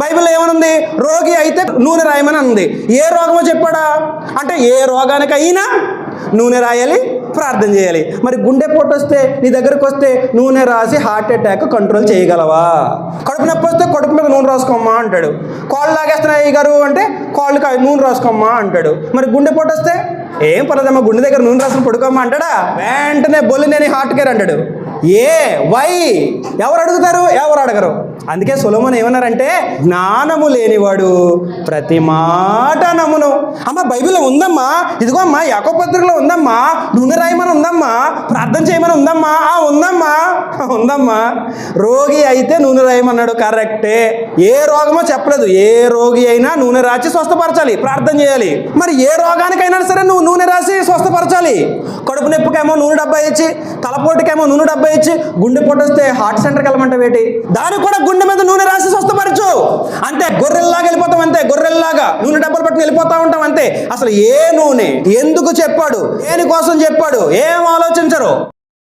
Bible ఏమనుంది? రోగి అయితే నూనె రాయమని ఉంది ఏ రోగమో చెప్పాడా? అంటే ఏ రోగానికైనా నూనె రాయాలి ప్రార్థన చేయాలి. మరి గుండె పోటు వస్తే నీ దగ్గరకు వస్తే నూనె రాసి హార్ట్ అటాక్ కంట్రోల్ చేయగలవా? కడుపు నొప్పి వస్తే కడుపు మీద నూనె రాసుకోమ్మా అంటాడు. కాళ్ళు లాగేస్తున్నాయి గారు అంటే కాళ్ళకి నూనె రాసుకోమ్మా అంటాడు. మరి గుండె పోటు వస్తే ఏం పర్లేదమ్మా గుండె దగ్గర నూనె రాసుకుని పడుకోమ్మా అంటాడా? వెంటనే బొల్లినేని హార్ట్ కేర్ అంటాడు. ఏ వై? ఎవరు అడుగుతారు? ఎవరు అడగరు. అందుకే సులభన్ ఏమన్నారంటే జ్ఞానము లేనివాడు ప్రతి మాట నమ్మును. అమ్మ బైబిల్లో ఉందమ్మా. ఇదిగో అమ్మా యాకో పత్రికలో ఉందమ్మా. నూనె రాయమని ఉందమ్మా. ప్రార్థన చేయమని ఉందమ్మా. ఆ ఉందమ్మా. ఉందమ్మా. రోగి అయితే నూనె రాయమన్నాడు కరెక్టే ఏ రోగమో చెప్పలేదు. ఏ రోగి అయినా నూనె రాసి స్వస్థపరచాలి ప్రార్థన చేయాలి. మరి ఏ రోగానికైనా సరే నువ్వు నూనె రాసి స్వస్థపరచాలి. కడుపు నొప్పికేమో నూనె డబ్బా ఇచ్చి తలపోటుకేమో నూనె డబ్బా ఇచ్చి గుండె పొట్టొస్తే హార్ట్ సెంటర్కి వెళ్ళమంటే వేటి దానికి కూడా గుండె మీద నూనె రాసి స్వస్థపరచు. అంతే గొర్రెల్లాగా వెళ్ళిపోతాం అంతే గొర్రెల్లాగా. నూనె డబ్బాలు పట్టుకుని వెళ్ళిపోతా ఉంటాం అంతే. అసలు ఏ నూనె? ఎందుకు చెప్పాడు? దేనికోసం చెప్పాడు? ఏం ఆలోచించరు?